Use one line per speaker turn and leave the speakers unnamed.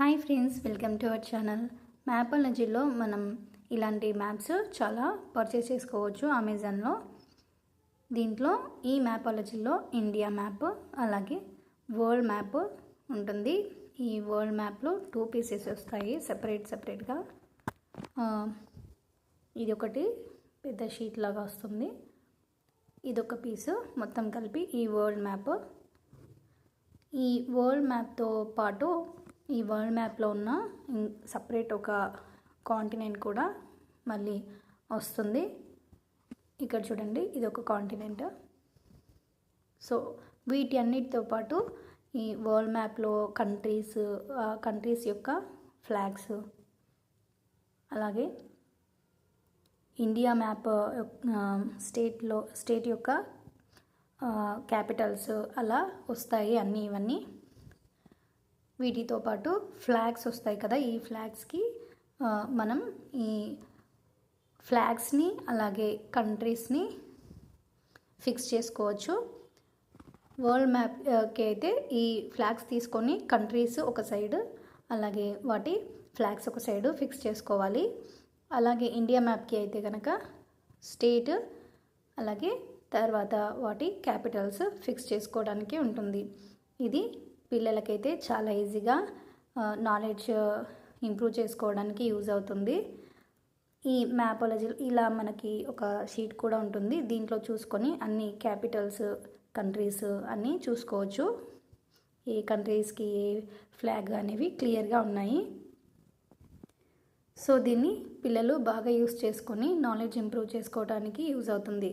Hi friends welcome to our channel. మ్యాపాలజీలో మనం ఇలాంటి maps చాలా పర్చేస్ చేసుకోవచ్చు అమెజాన్లో. దీంట్లో ఈ మ్యాపాలజీలో ఇండియా మ్యాప్ అలాగే వరల్డ్ మ్యాప్ ఉంటుంది. ఈ వరల్డ్ మ్యాప్లో టూ పీసెస్ వస్తాయి సెపరేట్ సెపరేట్గా ఇది ఒకటి పెద్ద షీట్ లాగా వస్తుంది. ఇదొక పీసు మొత్తం కలిపి ఈ వరల్డ్ మ్యాప్. ఈ వరల్డ్ మ్యాప్తో పాటు ఈ వరల్డ్ మ్యాప్లో ఉన్న సపరేట్ ఒక కాంటినెంట్ కూడా మళ్ళీ వస్తుంది. ఇక్కడ చూడండి ఇది ఒక కాంటినెంట్. సో వీటి అన్నిటితో పాటు ఈ వరల్డ్ మ్యాప్లో కంట్రీస్ కంట్రీస్ యొక్క ఫ్లాగ్స్. అలాగే ఇండియా మ్యాప్ స్టేట్లో స్టేట్ యొక్క క్యాపిటల్స్ అలా వస్తాయి అన్నీ ఇవన్నీ. వీటితో పాటు ఫ్లాగ్స్ వస్తాయి కదా ఈ ఫ్లాగ్స్కి మనం ఈ ఫ్లాగ్స్ని అలాగే కంట్రీస్ని ఫిక్స్ చేసుకోవచ్చు. వరల్డ్ మ్యాప్కి అయితే ఈ ఫ్లాగ్స్ తీసుకొని కంట్రీస్ ఒక సైడ్ అలాగే వాటి ఫ్లాగ్స్ ఒక సైడ్ ఫిక్స్ చేసుకోవాలి. అలాగే ఇండియా మ్యాప్కి అయితే కనుక స్టేట్ అలాగే తర్వాత వాటి క్యాపిటల్స్ ఫిక్స్ చేసుకోవడానికి ఉంటుంది. ఇది పిల్లలకైతే చాలా ఈజీగా నాలెడ్జ్ ఇంప్రూవ్ చేసుకోవడానికి యూజ్ అవుతుంది. ఈ మ్యాపాలజీ ఇలా మనకి ఒక షీట్ కూడా ఉంటుంది. దీంట్లో చూసుకొని అన్ని క్యాపిటల్స్ కంట్రీస్ అన్నీ చూసుకోవచ్చు. ఏ కంట్రీస్కి ఏ ఫ్లాగ్ అనేవి క్లియర్గా ఉన్నాయి. సో దీన్ని పిల్లలు బాగా యూస్ చేసుకొని నాలెడ్జ్ ఇంప్రూవ్ చేసుకోవడానికి యూజ్ అవుతుంది.